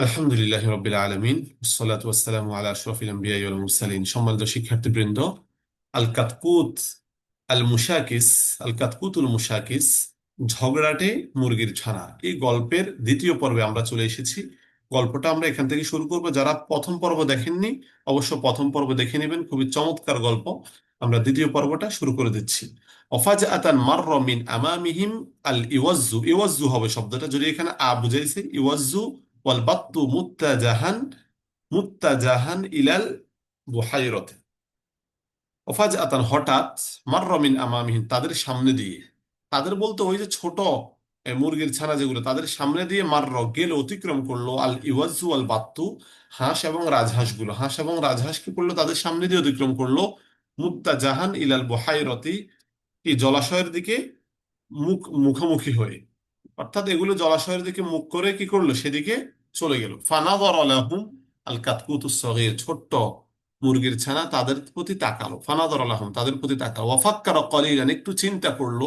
আলহামদুলিল্লাহ রবিল আলমিন সালাতু ওয়াসসালামু আলা আশরাফিল আম্বিয়া ওয়াল মুরসালিন সম্মানিত শিক্ষার্থীবৃন্দ আল কাতকুত আল মুশাকিস আল মুশাকিস ঝগড়াটে মুরগির ছানা। এই গল্পের দ্বিতীয় পর্বে আমরা চলে এসেছি। গল্পটা আমরা এখান থেকে শুরু করব। যারা প্রথম পর্ব দেখেননি, অবশ্য প্রথম পর্ব দেখে নেবেন। খুবই চমৎকার গল্প। আমরা দ্বিতীয় পর্বটা শুরু করে দিচ্ছি। অফাজ আতান মার মিন আমামিহিম আল ইওয়াজ্জু ইওয়াজ্জু হবে শব্দটা। যদি এখানে আ বুঝাইছে, ইওয়াজ্জু ওয়াল বাত্তু মুত্তাজাহান মুত্তাজাহান ইলাল বুহাইরতে। ওফাজ আতান হঠাৎ মাররমিন আমামিহিন, তাদের সামনে দিয়ে, তাদের বলতে ওই যে ছোট মুরগির ছানা যেগুলো, তাদের সামনে দিয়ে মারর গেল, অতিক্রম করল আল ইওয়াজু আল বাত্তু, হাঁস এবং রাজহাঁসগুলো হাঁস এবং রাজহাঁস কি করল? তাদের সামনে দিয়ে অতিক্রম করল, মুত্তাজাহান ইলাল বুহাইরতি কি জলাশয়ের দিকে মুখ, মুখোমুখি হয়ে। অর্থাৎ এগুলো জলাশয়ের দিকে মুখ করে কি করল? সেদিকে চলে গেল। ফানাদর আলাহুম আল কাতকুতুস সগীর, ছোট্ট মুরগির ছানা তাদের প্রতি তাকালো। ফানাদর আলাহুম তাদের প্রতি তাকালো। ওয়াফাক্কার কলিলান, একটু চিন্তা করল।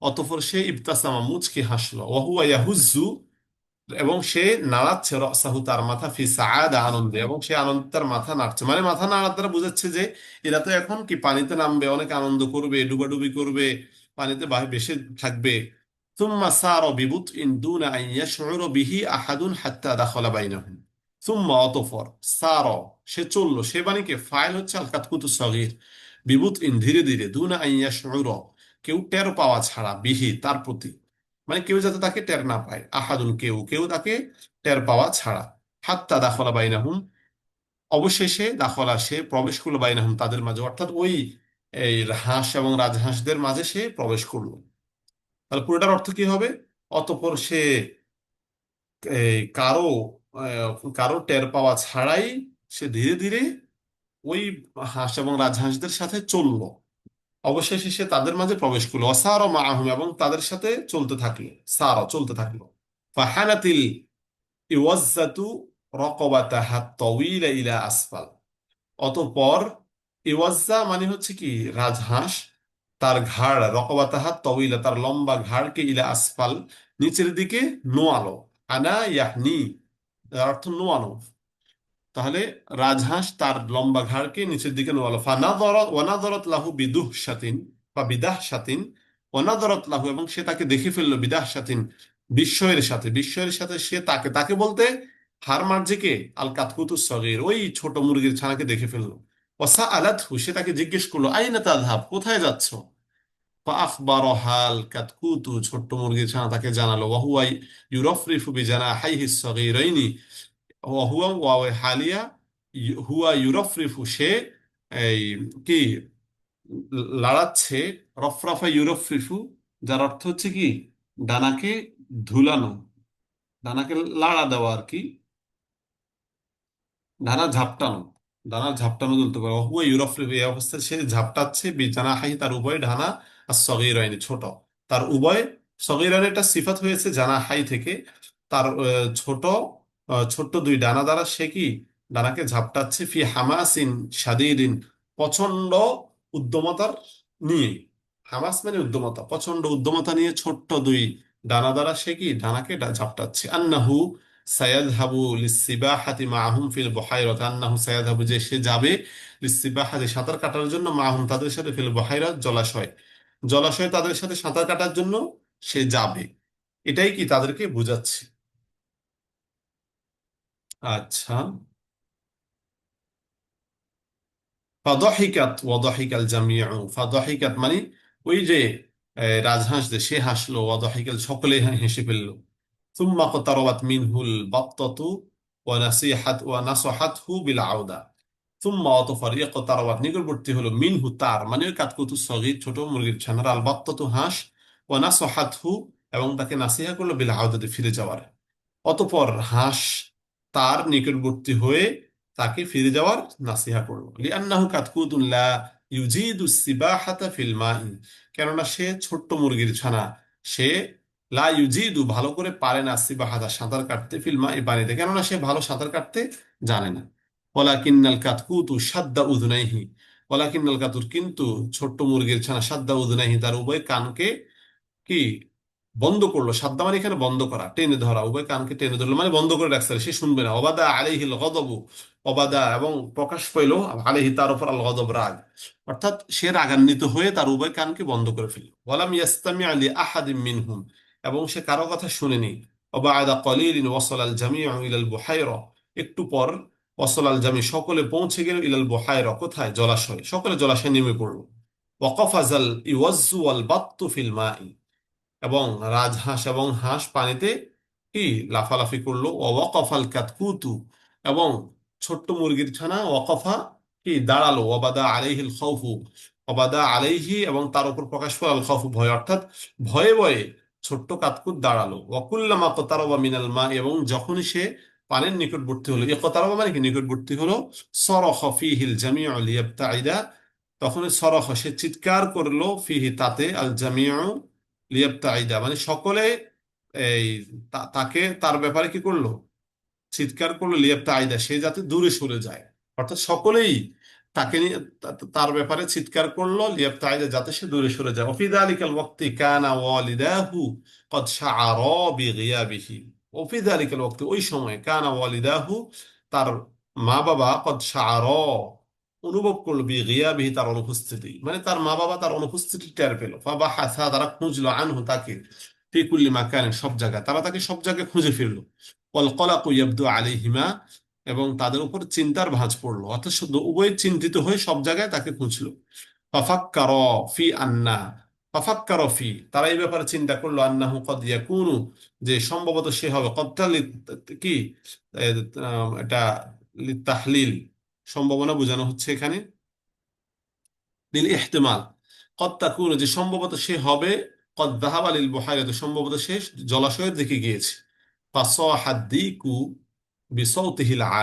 অতঃপর সে ইবতাসামা মুচকি হাসলো। ওয়া হুয়া ইয়াহুজ্জু এবং সে নাড়াচ্ছে রসাহু তার মাথা ফি সাআদা আনন্দে এবং সে আনন্দ তার মাথা নাড়ছে মানে মাথা নাড়ার দ্বারা বোঝাচ্ছে যে এরা তো এখন কি পানিতে নামবে অনেক আনন্দ করবে ডুবাডুবি করবে পানিতে বাহি বেশি থাকবে ثم سار ببطء دون أن يشعر به أحد حتى دخل بينهم ثم অতঃপর সার সে চললো সে বাণীকে ফাইল হচ্ছে আল কাতকুতু সগীর বিবুত ইন ধীরে ধীরে দুনা আইয়া শুর কেউ টের পাওয়া ছাড়া বিহি তার প্রতি মানে কেউ যাতে তাকে টের না পায়। আহাদুন কেউ কেউ তাকে টের পাওয়া ছাড়া। হাত্তা দাখলা বাইনাহুম, অবশেষে দাখলা সে প্রবেশ করল বাইনাহুম তাদের মাঝে। অর্থাৎ ওই, এই হাঁস এবং রাজহাঁসদের মাঝে সে প্রবেশ করল। তাহলে পুরোটার অর্থ কি হবে? অতঃপর সে কারও কারও টের পাওয়া ছাড়াই সে ধীরে ধীরে ওই হাঁস এবং রাজহাঁসদের সাথে চলল। অবশেষে সে তাদের মাঝে প্রবেশ করল। অসার মাআহুম এবং তাদের সাথে চলতে থাকল। সার চলতে থাকল। ফাহানাতিল ইওয়াজ্জাতু রকবাতাহা ইলা আসফাল। অতঃপর ইওয়াজ্জা মানে হচ্ছে কি? রাজহাঁস। তার ঘাড় রকবাতাহা তওয়িলা, তার লম্বা ঘাড়কে ইলা আসফাল, নিচের দিকে নোয়ালো। আনা ইয়াহনি অর্থ নোয়ানো তাহলে রাজহাঁস তার লম্বা ঘাড়কে নিচের দিকে নোয়ালো। ফানাদরাত ওয়ানাদরাত লাহু বিদুহ সাতিন বা বিদাহ সাতিন ওয়ানাদরাত লাহু, এবং সে তাকে দেখে ফেলল বিদাহ সাতিন বিস্ময়ের সাথে। বিস্ময়ের সাথে সে তাকে তাকে বলতে, হার মারছে কে আল কাতকুতু সগীর। ওই ছোট মুরগির ছানাকে দেখে ফেলল। ওয়াসা আলাতহু সে তাকে জিজ্ঞেস করল, আইনা তাযহাব, কোথায় যাচ্ছ? ফাআখবারহাল কাতকুতু, ছোট্ট মুরগির ছানা তাকে জানালো ওয়াহুয়া ইউরফরিফু বিজানাহাইহি সগীরাইনি। হুয়া ওয়াও হালিয়া হুয়া ইউরফরিফু সে এই কি লাড়াচ্ছে রফরাফা ইউরফরিফু যার অর্থ হচ্ছে কি? ডানাকে ধুলানো। ডানাকে লাড়া দেওয়া আর কি। ডানা ঝাপটানো। ডানা ঝাপটানো বলতে পারে। হুয়া ইউরফরিফু এই অবস্থায় সে ঝাপটাচ্ছে বিজানাহাই তার উভয় ডানা আর সগীরাইনি ছোট। তার উভয় সগীরাইনি একটা সিফাত হয়েছে জানা হাই থেকে। তার ছোট ছোট্ট দুই ডানা দ্বারা সে কি ডানাকে ঝাপটাচ্ছে? ফি হামাসিন শাদীদিন প্রচণ্ড উদ্যমতার নিয়ে। হামাস মানে উদ্যমতা প্রচণ্ড উদ্যমতা নিয়ে ছোট্ট দুই ডানা দ্বারা সে কি ডানাকে ঝাপটাচ্ছে? আন্নাহু সায়াযহাবু লিসসিবাহাতি মাআহুম ফিল বুহাইরাত। আন্নাহু সায়াযহাবু যে সে যাবে লিসসিবাহাতি সাঁতার কাটার জন্য মাআহুম তাদের সাথে ফিল বুহাইরাত জলাশয়। জলাশয়ে তাদের সাথে সাঁতার কাটার জন্য সে যাবে। এটাই কি তাদেরকে বোঝাচ্ছে? আচ্ছা। ফাদহিকাত ওয়াদহিকাল জামিউ। ফাদহিকাত মানে ওই যে রাজহাঁস যে, সে হাসলো ওয়াদহিকাল সকলে হেসে ফেলল। সুম্মা কতারাবাত মিনহুল বাত্তাতু ওয়া নাসিহাত ওয়া নাসহাতহু বিল আউদা। সুম্মা অতঃপর ইকতারাবাত নিকটবর্তী হলো মিনহু তার মানে ওই কাতকুতু সগীর ছোট মুরগির ছানার আল বাত্তাতু হাঁস, ওয়া নাসহাতহু এবং তাকে নাসিহা করল বিল আউদাতে ফিরে যাওয়ার। অতঃপর হাঁস তার নিকটবর্তী হয়ে তাকে ফিরে যাওয়ার নাসিহা ফিল কেননা সে ছোট্ট মুরগির ছানা। সে লা ইউজিদু, ভালো করে পারে না সিবাহাতা, সাঁতার কাটতে ফিল এই পানিতে। কেননা সে ভালো সাঁতার কাটতে জানে না। ওয়ালাকিন্নাল কাতকুতু সাদ্দা উযুনাইহি ওয়ালাকিন্নাল কাতুর কিন্তু ছোট্ট মুরগির ছানা সাদ্দা উযুনাইহি তার উভয় কানকে কি বন্ধ করল সাদ্দা মানে এখানে বন্ধ করা, টেনে ধরা উভয় কানকে টেনে ধরলো মানে বন্ধ করে রাখছে, সে শুনবে না। অবাদা আলাইহিল গদবু অবাদা এবং প্রকাশ পেল আলাইহি তার উপর আল গদব রাগ। অর্থাৎ সে রাগান্বিত হয়ে তার উভয় কানকে বন্ধ করে ফেলল। ওয়ালাম ইয়াস্তামি আলী আহাদিম মিনহুম, এবং সে কারও কথা শুনেনি। অবাদা কলিলিন ওয়াসল আল জামি ইলাল বুহাইরা, একটু পর ওয়াসল আল জামি সকলে পৌঁছে গেল ইলাল বুহাইরা, কোথায়? জলাশয়। সকলে জলাশয়ে নেমে পড়ল। ওয়াকফাজাল ইওয়াজ্জু ওয়াল বাত্তু ফিল মাই। এবং রাজহাঁস এবং হাঁস পানিতে কি লাফালাফি করল? ওয়াকফাল কাতকুতু। এবং ছোট্ট মুরগির ছানা ওয়াকফা কি দাঁড়াল? ওবাদা আলাইহিল খাউফু। ওবাদা আলাইহি এবং তার উপর প্রকাশ পেল খাউফু ভয়। অর্থাৎ ভয়ে ভয়ে ছোট্ট কাতকুত দাঁড়াল। ওয়াকুল্লামা কতারবা মিনাল মা এবং যখনই সে পানির নিকটবর্তী হলো, এ কতারবা মানে কি? নিকটবর্তী হলো সরখ ফিহিল জামিউ লিয়াবতাইদা তখন সরখ সে চিৎকার করল ফিহি, তাতে আল জামিউ লিয়াপ্তা আইদা মানে সকলে এই তাকে তার ব্যাপারে কি করল? চিৎকার করল লিয়াপ্তা আইদা সে যাতে দূরে সরে যায়। অর্থাৎ সকলেই তাকে নিয়ে তার ব্যাপারে চিৎকার করল লিয়াপ্তা আইদা যাতে সে দূরে সরে যায়। অফিদা আলিকাল ওয়াক্তি কানা ওয়ালিদাহু কদ শাআরা বিগিয়াবিহি। অফিদা আলিকাল ওয়াক্তি, ওই সময় কানা ওয়ালিদাহু তার মা বাবা কদ শাআরা অনুভব করল বিগিয়াবিহি তার অনুপস্থিতি। মানে তার মা বাবা তার অনুপস্থিতি টের পেল। ফাবাহাসা তারা খুঁজলো আনহু তাকে, ফি কুল্লি মাকানে সব জায়গায়। তারা তাকে সব জায়গায় খুঁজে ফিরলো। ওয়াল কলাকু ইয়াবদু আলাইহিমা, এবং তাদের উপর চিন্তার ভাঁজ পড়ল। অর্থাৎ শুধু উভয় চিন্তিত হয়ে সব জায়গায় তাকে খুঁজলো। ফাফাক্কার ফি আন্না, ফাফাক্কার ফি। তারা এই ব্যাপারে চিন্তা করল, আন্নাহু কদ ইয়াকুনু, যে সম্ভবত সে হবে কদটা কি? এটা তাহলিল। সম্ভাবনা বোঝানো হচ্ছে এখানে। লিল ইহতিমাল। কদ তাকুনু, যে সম্ভবত সে হবে, কদ যাহাবা লিল বুহাইরাতে সম্ভবত সে জলাশয়ের দিকে গিয়েছে। ফাসাহাদ দিকু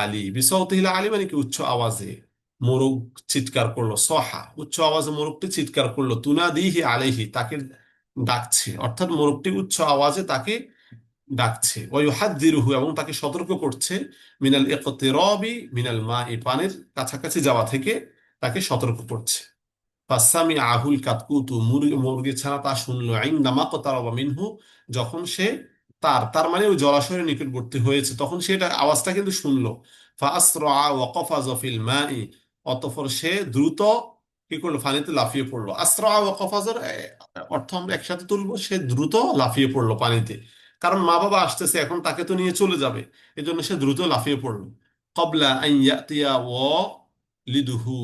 আলী। বিসাউতিহিল আলী মানে কি? উচ্চ আওয়াজে মোরগ চিৎকার করল। সহা, উচ্চ আওয়াজে মোরগটি চিৎকার করল। তুনাদিহি আলাইহি, তাকে ডাকছে। অর্থাৎ মোরগটি উচ্চ আওয়াজে তাকে ডাকছে। ওয়ুহাদ্দিরুহু এবং তাকে সতর্ক করছে মিনাল ইকতিরাবি মিনাল মা এই পানির কাছাকাছি যাওয়া থেকে তাকে সতর্ক করছে। ফাসামি আহুল কাতকুতু মুরগি মুরগির ছানা তা শুনলো ইনদা মাকতারাবা মিনহু যখন সে তার তার মানে ওই জলাশয়ের নিকটবর্তী হয়েছে তখন সে এটা আওয়াজটা কিন্তু শুনলো। ফাসরা সে দ্রুত কি করল পানিতে লাফিয়ে পড়ল। আসরা ওয়াকফাজার এ, অর্থ আমরা একসাথে তুলবো সে দ্রুত লাফিয়ে পড়ল পানিতে। কারণ মা বাবা আসতেছে, এখন তাকে তো নিয়ে চলে যাবে। এজন্য সে দ্রুত লাফিয়ে পড়ল। কবলা আন ইয়াতিয়া লিদুহু,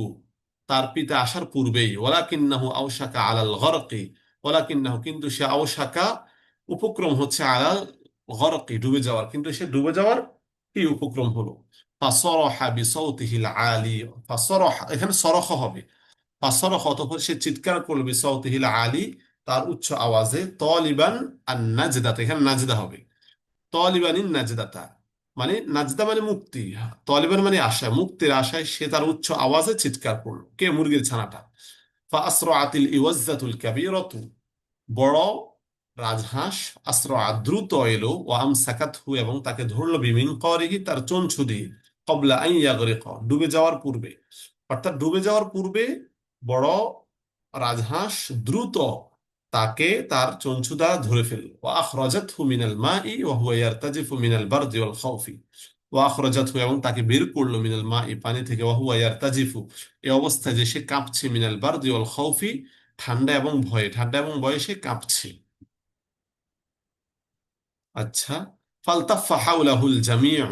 তার পিতা আসার পূর্বেই। ওয়ালাকিন্নাহু আওশাকা আলাল গরকি, ওয়ালাকিন্নাহু কিন্তু সে আওশাকা উপক্রম হচ্ছে আলাল গরকি, ডুবে যাওয়ার। কিন্তু সে ডুবে যাওয়ার কি উপক্রম হলো? এখানে সরহ হবে। ফাসরাহ অতঃপর সে চিৎকার করবে বিসাউতিহিল আলী তার উচ্চ আওয়াজে তলিবান আর নাজদাত এখানে নাজদা হবে। তলিবানিন নাজদাতা মানে নাজদা মানে মুক্তি। তলিবান মানে আশা, মুক্তির আশায় সে তার উচ্চ আওয়াজে চিৎকার করল। কে? মুরগির ছানাটা। ফাসরাআতিল ইওয়াজ্জাতুল কাবীরাতু, বড় রাজহাঁস আশ্রা দ্রুত এলো ও আমসাকাতহু, এবং তাকে ধরলো বিমিন করিহি তার চঞ্চু দিয়ে, কবলা আন ইয়াগরিক, ডুবে যাওয়ার পূর্বে। অর্থাৎ ডুবে যাওয়ার পূর্বে বড় রাজহাঁস দ্রুত তাকে তার চঞ্চু দ্বারা ধরে ফেলল। ও আখরাজাতহু মিনাল মাই ওয়া হুয়া ইয়ারতাজিফু মিনাল বারদি ওয়াল খাউফি। ও আখরাজাতহু এবং তাকে বের করল মিনাল মাই পানি থেকে। ওয়া হুয়া ইয়ারতাজিফু। এই অবস্থায় যে সে কাঁপছে মিনাল বারদি ওয়াল খাউফি, ঠান্ডা এবং ভয়ে, ঠান্ডা এবং ভয়ে সে কাঁপছে। আচ্ছা ফালতাফা হাউলাহুল জামিউ।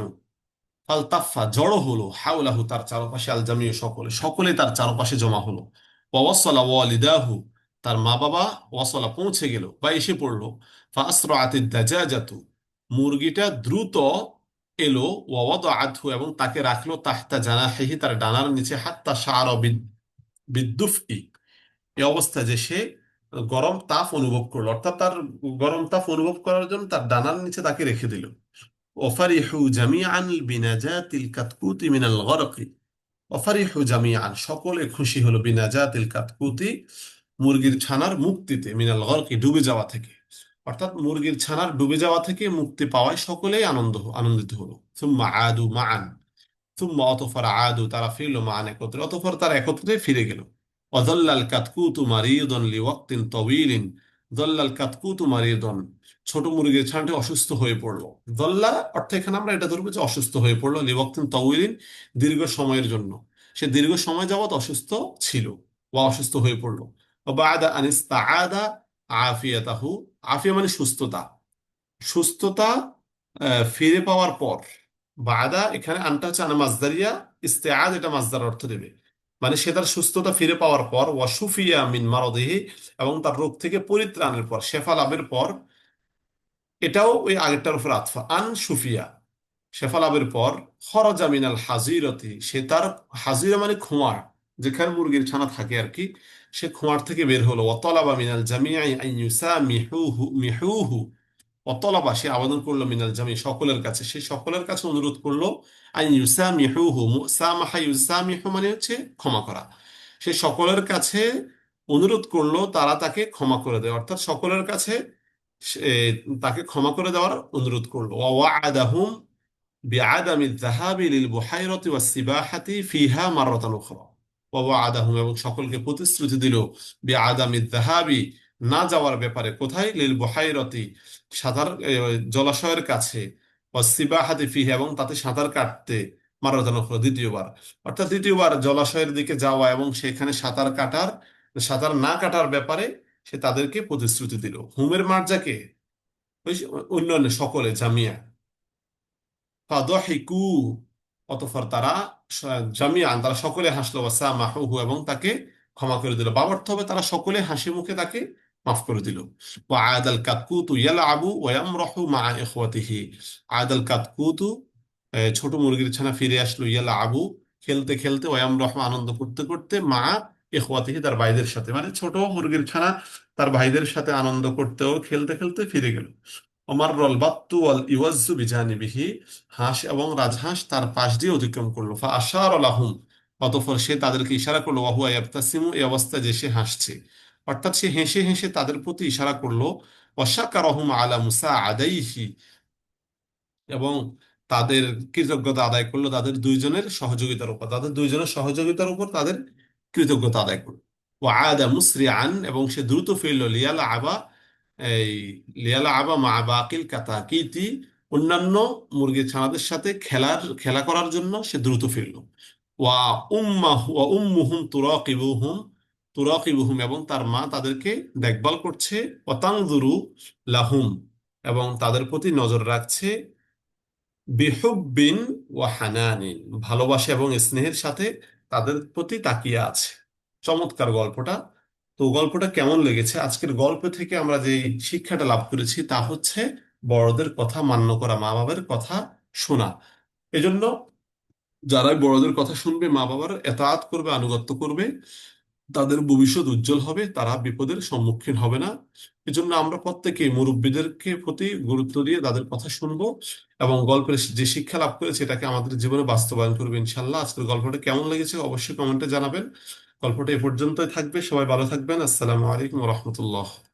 ফালতাফা জড়ো হলো হাউলাহু তার চারপাশে, আল জামিউ সকলে সকলে তার চারপাশে জমা হলো। ওয়াসলা ওয়ালিদাহু তার মা বাবা ওয়াসলা পৌঁছে গেল বা এসে পড়ল। ফাসরাআতিদ দাজাজাতু মুরগিটা দ্রুত এলো ওয়াওয়াদাআতহু এবং তাকে রাখল তাহতা জানাহিহি, তার ডানার নিচে, হাত্তা শাআরা বিদ্দুফই এই অবস্থায় যে সে গরম তাপ অনুভব করল, অর্থাৎ তার গরম তাপ অনুভব করার জন্য তার ডানার নিচে তাকে রেখে দিল। ওফারিহু জামিআন বিনাজাতিল কাতকুতি মিনাল গরকি। ওফারিহু জামিআন, সকলে খুশি হলো বিনাজাতিল কাতকুতি মুরগির ছানার মুক্তিতে, মিনাল গরকি, ডুবে যাওয়া থেকে। অর্থাৎ মুরগির ছানার ডুবে যাওয়া থেকে মুক্তি পাওয়ায় সকলেই আনন্দ আনন্দিত হলো। সুম্মা আদু মান সুম্মা অতফর আদু, তারা ফিরল মান একত্রে। অতফর তারা একত্রে ফিরে গেল। অজল্লাল কাতকুতু মারিদন লি ওয়াক্তিন তবিলিন। দল্লাল কাতকুতু মারিদন। ছোট মুরগির ছানাটি অসুস্থ হয়ে পড়ল। দল্লা অর্থে এখানে আমরা এটা ধরবো যে অসুস্থ হয়ে পড়ল লি ওয়াক্তিন তবিলিন দীর্ঘ সময়ের জন্য। সে দীর্ঘ সময় যাবৎ অসুস্থ ছিল বা অসুস্থ হয়ে পড়ল। আফিয়াতাহু আফিয়া মানে সুস্থতা। সুস্থতা ফিরে পাওয়ার পর। বাদা এখানে আনটা এটা অর্থ দেবে। মানে সে তার সুস্থতা ফিরে পাওয়ার পর ওয়াসুফিয়া মিন মারদিহি, এবং তার রোগ থেকে পরিত্রাণের পর, শেফা লাভের পর, এটাও ওই আগেরটার উপর আতফা। আন সুফিয়া, শেফা লাভের পর, খরজা মিনাল হাজিরতি। সে তার হাজিরা মানে খোঁয়ার, যেখানে মুরগির ছানা থাকে আর কি। সে খোঁয়ার থেকে বের হলো। ওয়াতালাবা মিনাল মিহুহু। অতলাবা সে আবেদন করল মিনাল জামি সকলের কাছে। সে সকলের কাছে অনুরোধ করল আই ইউসামিহুহু মুসামাহা। ইউসামিহু মানে হচ্ছে ক্ষমা করা। সে সকলের কাছে অনুরোধ করল, তারা তাকে ক্ষমা করে দেয়। অর্থাৎ সকলের কাছে তাকে ক্ষমা করে দেওয়ার অনুরোধ করল। ওয়া ওয়াআদাহুম বিআদামি যাহাবি লিল বুহাইরাতি ওয়াস সিবাহাতি ফিহা মাররাতান উখরা। ওয়া ওয়াআদাহুম এবং সকলকে প্রতিশ্রুতি দিল, বিআদামি যাহাবি, না যাওয়ার ব্যাপারে কোথায়? লিল বুহাইরাতি, সাঁতার জলাশয়ের কাছে। ফিহি এবং তাতে সাঁতার কাটতে। হলো দ্বিতীয়বার। অর্থাৎ দ্বিতীয়বার জলাশয়ের দিকে যাওয়া এবং সেখানে সাঁতার কাটার, সাঁতার না কাটার ব্যাপারে সে তাদেরকে প্রতিশ্রুতি দিল। হুমের মার্জাকে ওই অন্যান্য সকলে, জামিয়া। অতঃপর তারা জামিয়ান তারা সকলে হাসলো ওয়াসা মাহু এবং তাকে ক্ষমা করে দিল। বা অর্থ হবে তারা সকলে হাসি মুখে তাকে মাফ করে দিল। ও আয়াদাল কাতকুতু ইয়ালা আবু ওয়াম রহু মা এখওয়াতিহি আয়াদাল কাতকুতু ছোট মুরগির ছানা ফিরে আসলো ইয়ালা আবু খেলতে খেলতে ওয়াম রহ আনন্দ করতে করতে মা এখওয়াতিহি তার ভাইদের সাথে মানে ছোট মুরগির ছানা তার ভাইদের সাথে আনন্দ করতেও, খেলতে খেলতে ফিরে গেল। বাত্তু হাঁস এবং রাজহাঁস তার পাশ দিয়ে অতিক্রম করল। ফা আশার অতঃপর সে তাদেরকে ইশারা করল ওয়াহুয়া ইয়াবতাসিমু এই যে সে হাসছে। অর্থাৎ সে হেসে হেসে তাদের প্রতি ইশারা করল আলা মুসা আদাইহি, এবং তাদের কৃতজ্ঞতা আদায় করল তাদের দুইজনের সহযোগিতার উপর। তাদের দুইজনের সহযোগিতার উপর তাদের কৃতজ্ঞতা আদায় করল। ও আদা মুসরিআন, এবং সে দ্রুত ফিরল, লিয়ালা আবা এই লিয়ালা আবা মা বাকিল কাতাকিতি অন্যান্য মুরগির ছানাদের সাথে খেলার, খেলা করার জন্য সে দ্রুত ফিরল। ওয়া উম্মাহু, ওয়া উম্মুহুম তুরাকিবুহুম তুরাকিবুহুম এবং তার মা তাদেরকে দেখভাল করছে। ওয়াতানজুরু লাহুম এবং তাদের প্রতি নজর রাখছে। বিহুব্বিন ওয়া হানানিন, ভালোবাসা এবং স্নেহের সাথে তাদের প্রতি তাকিয়ে আছে। চমৎকার গল্পটা। তো গল্পটা কেমন লেগেছে? আজকের গল্প থেকে আমরা যে শিক্ষাটা লাভ করেছি তা হচ্ছে বড়দের কথা মান্য করা মা বাবার কথা শোনা। এজন্য যারাই বড়দের কথা শুনবে মা বাবার এতাআত করবে, আনুগত্য করবে, তাদের ভবিষ্যৎ উজ্জ্বল হবে, তারা বিপদের সম্মুখীন হবে না। এজন্য আমরা প্রত্যেকে মুরব্বীদেরকে প্রতি গুরুত্ব দিয়ে তাদের কথা শুনব এবং গল্পের যে শিক্ষা লাভ করেছে, এটাকে আমাদের জীবনে বাস্তবায়ন করবে ইনশাল্লাহ। আজকের গল্পটা কেমন লেগেছে অবশ্যই কমেন্টে জানাবেন। গল্পটা এ পর্যন্তই থাকবে। সবাই ভালো থাকবেন। আসসালামু আলাইকুম রহমতুল্লাহ।